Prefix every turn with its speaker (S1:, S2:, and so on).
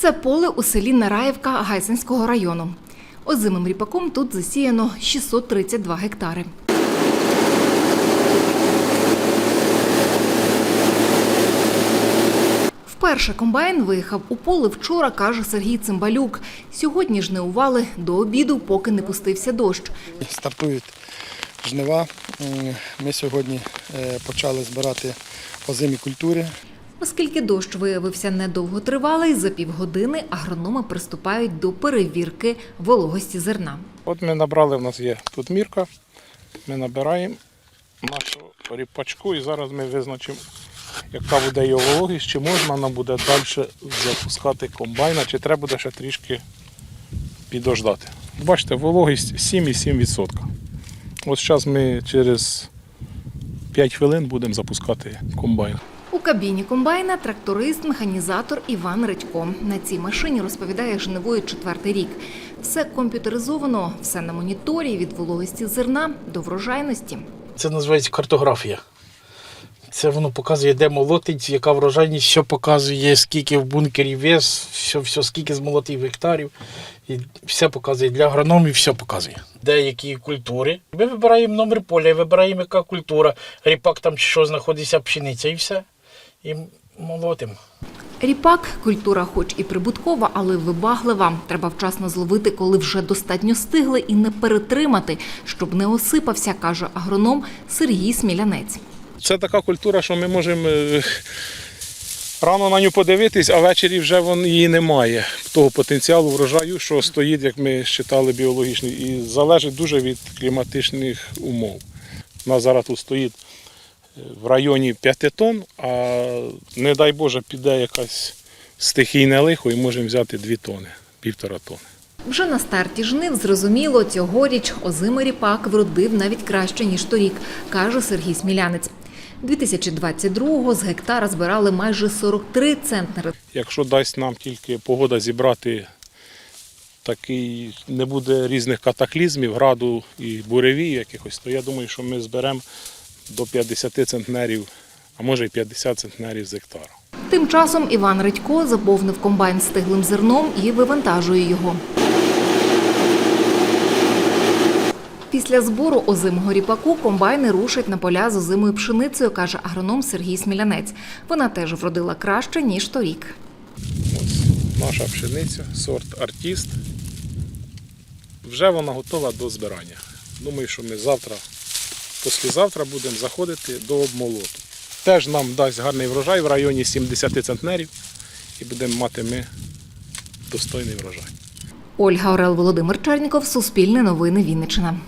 S1: Це поле у селі Нараївка Гайсинського району. Озимим ріпаком тут засіяно 632 гектари. Вперше комбайн виїхав у поле вчора, каже Сергій Цимбалюк. Сьогодні жнивували до обіду, поки не пустився дощ.
S2: Стартують жнива. Ми сьогодні е, почали збирати озимі культури.
S1: Оскільки дощ виявився недовготривалий, за півгодини агрономи приступають до перевірки вологості зерна.
S3: От ми набрали, в нас є тут мірка. Ми набираємо нашу ріпачку і зараз ми визначимо, яка буде його вологість, чи можна нам буде далі запускати комбайна, чи треба буде ще трішки підождати. Бачите, вологість 7,7%. Ось зараз ми через 5 хвилин будемо запускати комбайн.
S1: У кабіні комбайна тракторист, механізатор Іван Редько. На цій машині розповідає, жнивує четвертий рік. Все комп'ютеризовано, все на моніторі від вологості зерна до врожайності.
S4: Це називається картографія. Це воно показує, де молотить, яка врожайність, що показує, скільки в бункері вес, все, все, скільки змолотив гектарів. І все показує для агрономів, все показує. Деякі культури. Ми вибираємо номер поля, вибираємо, яка культура, ріпак там що знаходиться, пшениця і все. І молотимо.
S1: Ріпак культура, хоч і прибуткова, але вибаглива. Треба вчасно зловити, коли вже достатньо стигли, і не перетримати, щоб не осипався, каже агроном Сергій Смілянець.
S3: Це така культура, що ми можемо е, рано на нього подивитись, а ввечері вже вон її немає. Того потенціалу врожаю, що стоїть, як ми считали, біологічний, і залежить дуже від кліматичних умов. У нас зараз тут стоїть в районі 5 тонн, а не дай Боже, піде якась стихійне лихо і можемо взяти 2 тонни, півтора тонни.
S1: Вже на старті жнив зрозуміло, цьогоріч озимий ріпак вродив навіть краще, ніж торік, каже Сергій Смілянець. 2022-го з гектара збирали майже 43 центнери.
S3: Якщо дасть нам тільки погода зібрати такий, не буде різних катаклізмів, граду і буревій якихось, то я думаю, що ми зберемо до 50 центнерів, а може і 50 центнерів з гектара.
S1: Тим часом Іван Редько заповнив комбайн стиглим зерном і вивантажує його. Після збору озимого ріпаку комбайни рушать на поля з озимою пшеницею, каже агроном Сергій Смілянець. Вона теж вродила краще, ніж торік.
S3: Ось наша пшениця, сорт артіст. Вже вона готова до збирання. Думаю, що ми завтра, післязавтра будемо заходити до обмолоту. Теж нам дасть гарний врожай в районі 70 центнерів і будемо мати ми достойний врожай.
S1: Ольга Орел, Володимир Черніков, Суспільне новини Вінниччина.